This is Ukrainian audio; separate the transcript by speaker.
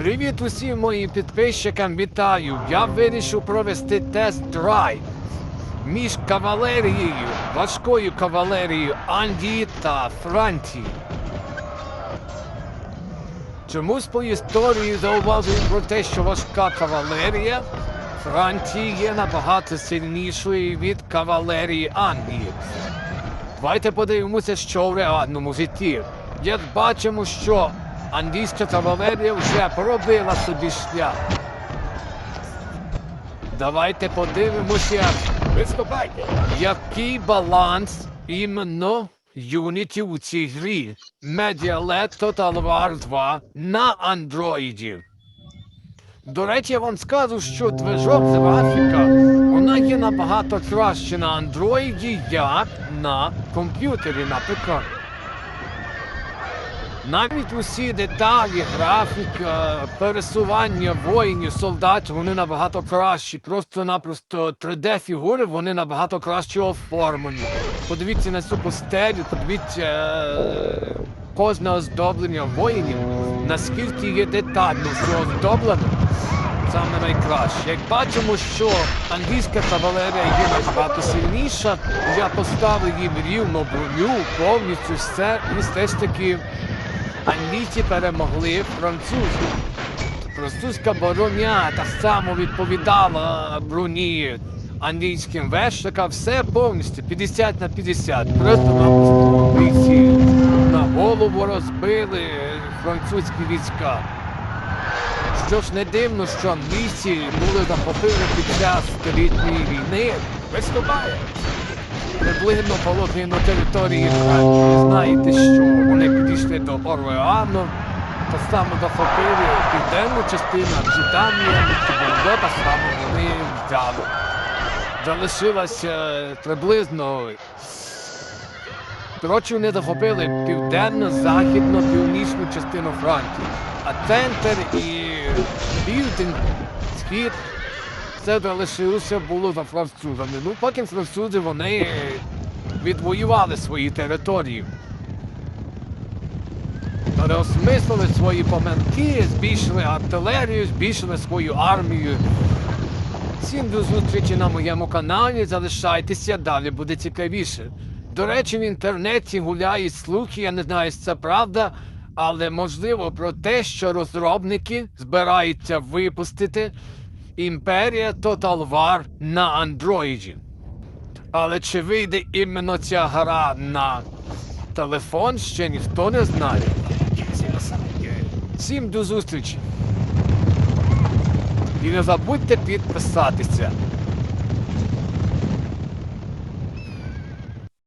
Speaker 1: Привіт усім моїм підписчикам, вітаю! Я вирішив провести тест-драйв між кавалерією, важкою кавалерією Англії та Франції. Чомусь по історії зауважую про те, що важка кавалерія Франції є набагато сильнішою від кавалерії Англії. Давайте подивимося, що в реальному житті. Як бачимо, що англійська кавалерія вже поробила собі шлях. Давайте подивимося,
Speaker 2: Виступайте!
Speaker 1: який баланс іменно юнітів у цій грі. Medialet Total War 2 на андроїді. До речі, я вам скажу, що движок з графіка вона є набагато краще на андроїді, як на комп'ютері, на ПК. Навіть усі деталі, графіка, пересування воїнів, солдатів, вони набагато кращі. Просто-напросто 3D-фігури, вони набагато краще оформлені. Подивіться на цю постелю, подивіться е, кожне оздоблення воїнів, наскільки є детально все оздоблено. Саме найкраще. Як бачимо, що англійська кавалерія є набагато сильніша, я поставив їм рівно броню, повністю все, і все ж таки англійці перемогли французів. Французька броня так само відповідала броні англійським вершикам, все повністю 50 на 50. Просто напросто англійці на голову розбили французькі війська. Що ж не дивно, що англійці були захопили під час столітньої війни.
Speaker 2: Виступає!
Speaker 1: Приблизно половину території Франції. Знаєте, що вони підійшли до Орлеану, так само захопили південну частину Британії, Бордо, так само вони взяли. Залишилося приблизно. Коротше, вони захопили південно, західну, північну частину Франції. А центр і південь, схід це залишилося було за французами. Ну, потім французи вони відвоювали свої території. Переосмислили свої помилки, збільшили артилерію, збільшили свою армію. Всім до зустрічі на моєму каналі. Залишайтеся, далі буде цікавіше. До речі, в інтернеті гуляють слухи, я не знаю, це правда, але можливо про те, що розробники збираються випустити Імперія Total War на андроїді. Але чи вийде іменно ця гра на телефон, ще ніхто не знає. Всім до зустрічі. І не забудьте підписатися.